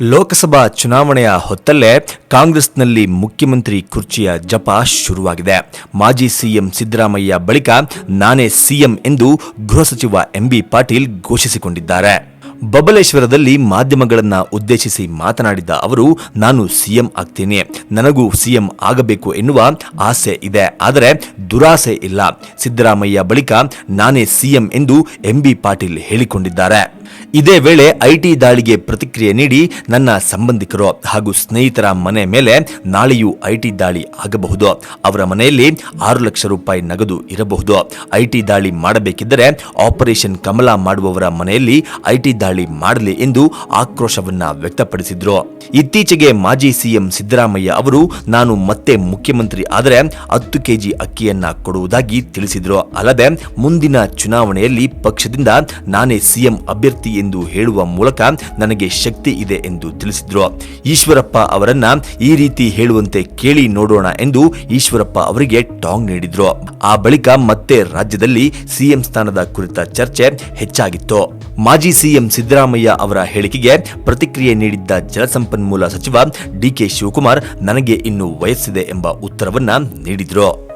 ಲೋಕಸಭಾ ಚುನಾವಣೆಯ ಹೊತ್ತಲ್ಲೇ ಕಾಂಗ್ರೆಸ್ನಲ್ಲಿ ಮುಖ್ಯಮಂತ್ರಿ ಕುರ್ಚಿಯ ಜಪ ಶುರುವಾಗಿದೆ. ಮಾಜಿ ಸಿಎಂ ಸಿದ್ದರಾಮಯ್ಯ ಬಳಿಕ ನಾನೇ ಸಿಎಂ ಎಂದು ಗೃಹ ಸಚಿವ ಎಂಬಿ ಪಾಟೀಲ್ ಘೋಷಿಸಿಕೊಂಡಿದ್ದಾರೆ. ಬಬಲೇಶ್ವರದಲ್ಲಿ ಮಾಧ್ಯಮಗಳನ್ನ ಉದ್ದೇಶಿಸಿ ಮಾತನಾಡಿದ ಅವರು, ನಾನು ಸಿಎಂ ಆಗ್ತೀನಿ. ನನಗೂ ಸಿಎಂ ಆಗಬೇಕು ಎನ್ನುವ ಆಸೆ ಇದೆ. ಆದರೆ ದುರಾಸೆ ಇಲ್ಲ. ಸಿದ್ದರಾಮಯ್ಯ ಬಳಿಕ ನಾನೇ ಸಿಎಂ ಎಂದು ಎಂಬಿ ಪಾಟೀಲ್ ಹೇಳಿಕೊಂಡಿದ್ದಾರೆ. ಇದೇ ವೇಳೆ ಐಟಿ ದಾಳಿಗೆ ಪ್ರತಿಕ್ರಿಯೆ ನೀಡಿ ನನ್ನ ಸಂಬಂಧಿಕರು ಹಾಗೂ ಸ್ನೇಹಿತರ ಮನೆ ಮೇಲೆ ನಾಳೆಯೂ ಐಟಿ ದಾಳಿ ಆಗಬಹುದು. ಅವರ ಮನೆಯಲ್ಲಿ ಆರು ಲಕ್ಷ ರೂಪಾಯಿ ನಗದು ಇರಬಹುದು. ಐಟಿ ದಾಳಿ ಮಾಡಬೇಕಿದ್ದರೆ ಆಪರೇಷನ್ ಕಮಲ ಮಾಡುವವರ ಮನೆಯಲ್ಲಿ ಐಟಿ ದಾಳಿ ಮಾಡಲಿ ಎಂದು ಆಕ್ರೋಶವನ್ನ ವ್ಯಕ್ತಪಡಿಸಿದ್ರು. ಇತ್ತೀಚೆಗೆ ಮಾಜಿ ಸಿಎಂ ಸಿದ್ದರಾಮಯ್ಯ ಅವರು, ನಾನು ಮತ್ತೆ ಮುಖ್ಯಮಂತ್ರಿ ಆದರೆ ಹತ್ತು ಕೆಜಿ ಅಕ್ಕಿಯನ್ನ ಕೊಡುವುದಾಗಿ ತಿಳಿಸಿದ್ರು. ಅಲ್ಲದೆ ಮುಂದಿನ ಚುನಾವಣೆಯಲ್ಲಿ ಪಕ್ಷದಿಂದ ನಾನೇ ಸಿಎಂ ಅಭ್ಯರ್ಥಿ ಎಂದು ಹೇಳುವ ಮೂಲಕ ನನಗೆ ಶಕ್ತಿ ಇದೆ ಎಂದು ತಿಳಿಸಿದ್ರು. ಈಶ್ವರಪ್ಪ ಅವರನ್ನ ಈ ರೀತಿ ಹೇಳುವಂತೆ ಕೇಳಿ ನೋಡೋಣ ಎಂದು ಈಶ್ವರಪ್ಪ ಅವರಿಗೆ ಟಾಂಗ್ ನೀಡಿದ್ರು. ಆ ಬಳಿಕ ಮತ್ತೆ ರಾಜ್ಯದಲ್ಲಿ ಸಿಎಂ ಸ್ಥಾನದ ಕುರಿತ ಚರ್ಚೆ ಹೆಚ್ಚಾಗಿತ್ತು. ಮಾಜಿ ಸಿಎಂ ಸಿದ್ದರಾಮಯ್ಯ ಅವರ ಹೇಳಿಕೆಗೆ ಪ್ರತಿಕ್ರಿಯೆ ನೀಡಿದ್ದ ಜಲಸಂಪನ್ಮೂಲ ಸಚಿವ ಡಿಕೆ ಶಿವಕುಮಾರ್, ನನಗೆ ಇನ್ನು ವಯಸ್ಸಿದೆ ಎಂಬ ಉತ್ತರವನ್ನ ನೀಡಿದ್ರು.